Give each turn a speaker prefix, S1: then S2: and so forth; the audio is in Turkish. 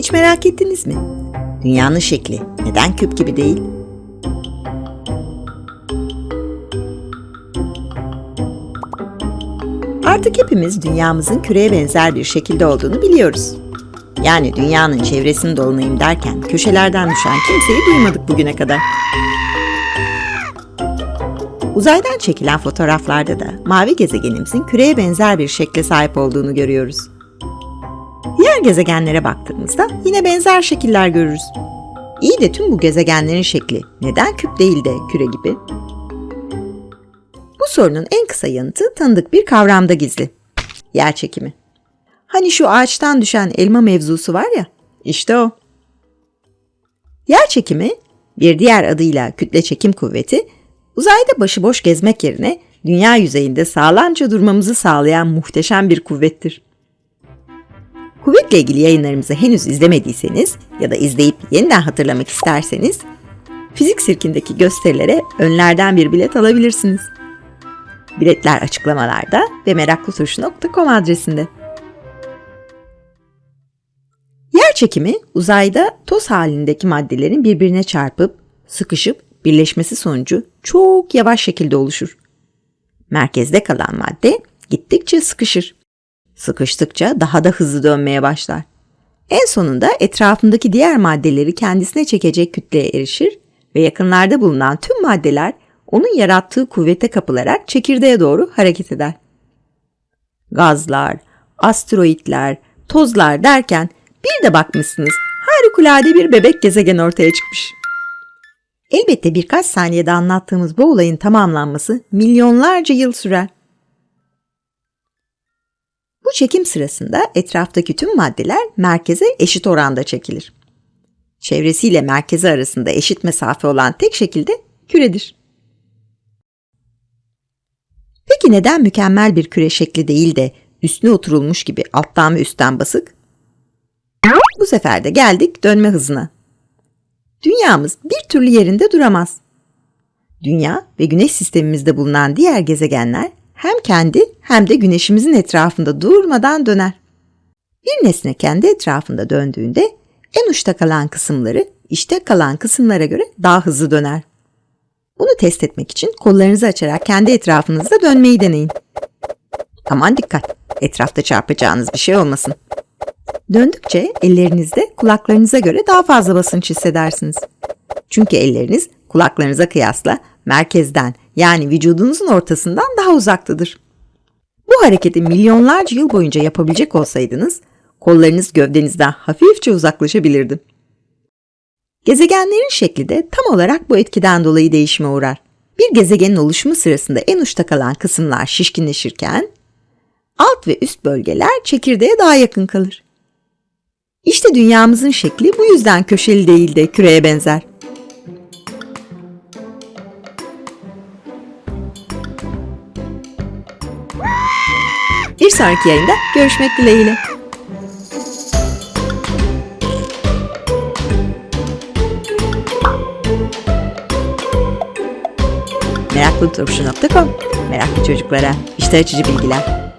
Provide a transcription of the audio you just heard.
S1: Hiç merak ettiniz mi? Dünyanın şekli neden küp gibi değil? Artık hepimiz dünyamızın küreye benzer bir şekilde olduğunu biliyoruz. Yani dünyanın çevresini dolanayım derken köşelerden düşen kimseyi duymadık bugüne kadar. Uzaydan çekilen fotoğraflarda da mavi gezegenimizin küreye benzer bir şekle sahip olduğunu görüyoruz. Diğer gezegenlere baktığımızda yine benzer şekiller görürüz. İyi de tüm bu gezegenlerin şekli neden küp değil de küre gibi? Bu sorunun en kısa yanıtı tanıdık bir kavramda gizli. Yer çekimi. Hani şu ağaçtan düşen elma mevzusu var ya, işte o. Yer çekimi, bir diğer adıyla kütle çekim kuvveti, uzayda başıboş gezmek yerine dünya yüzeyinde sağlamca durmamızı sağlayan muhteşem bir kuvvettir. Kuvvetle ilgili yayınlarımızı henüz izlemediyseniz ya da izleyip yeniden hatırlamak isterseniz Fizik Sirkindeki gösterilere önlerden bir bilet alabilirsiniz. Biletler açıklamalarda ve meraklutuşu.com adresinde. Yer çekimi uzayda toz halindeki maddelerin birbirine çarpıp, sıkışıp birleşmesi sonucu çok yavaş şekilde oluşur. Merkezde kalan madde gittikçe sıkışır. Sıkıştıkça daha da hızlı dönmeye başlar. En sonunda etrafındaki diğer maddeleri kendisine çekecek kütleye erişir ve yakınlarda bulunan tüm maddeler onun yarattığı kuvvete kapılarak çekirdeğe doğru hareket eder. Gazlar, asteroitler, tozlar derken bir de bakmışsınız harikulade bir bebek gezegen ortaya çıkmış. Elbette birkaç saniyede anlattığımız bu olayın tamamlanması milyonlarca yıl sürer. Bu çekim sırasında etraftaki tüm maddeler merkeze eşit oranda çekilir. Çevresiyle merkezi arasında eşit mesafe olan tek şekilde küredir. Peki neden mükemmel bir küre şekli değil de üstüne oturulmuş gibi alttan ve üstten basık? Bu sefer de geldik dönme hızına. Dünyamız bir türlü yerinde duramaz. Dünya ve güneş sistemimizde bulunan diğer gezegenler hem kendi hem de güneşimizin etrafında durmadan döner. Bir nesne kendi etrafında döndüğünde en uçta kalan kısımları işte kalan kısımlara göre daha hızlı döner. Bunu test etmek için kollarınızı açarak kendi etrafınızda dönmeyi deneyin. Aman dikkat, etrafta çarpacağınız bir şey olmasın. Döndükçe ellerinizde kulaklarınıza göre daha fazla basınç hissedersiniz. Çünkü elleriniz kulaklarınıza kıyasla merkezden yani vücudunuzun ortasından daha uzaktadır. Bu hareketi milyonlarca yıl boyunca yapabilecek olsaydınız, kollarınız gövdenizden hafifçe uzaklaşabilirdi. Gezegenlerin şekli de tam olarak bu etkiden dolayı değişime uğrar. Bir gezegenin oluşumu sırasında en uçta kalan kısımlar şişkinleşirken, alt ve üst bölgeler çekirdeğe daha yakın kalır. İşte dünyamızın şekli bu yüzden köşeli değil de küreye benzer. Sonraki yayında görüşmek dileğiyle. Meraklıturşu.com Meraklı çocuklara işte açıcı bilgiler.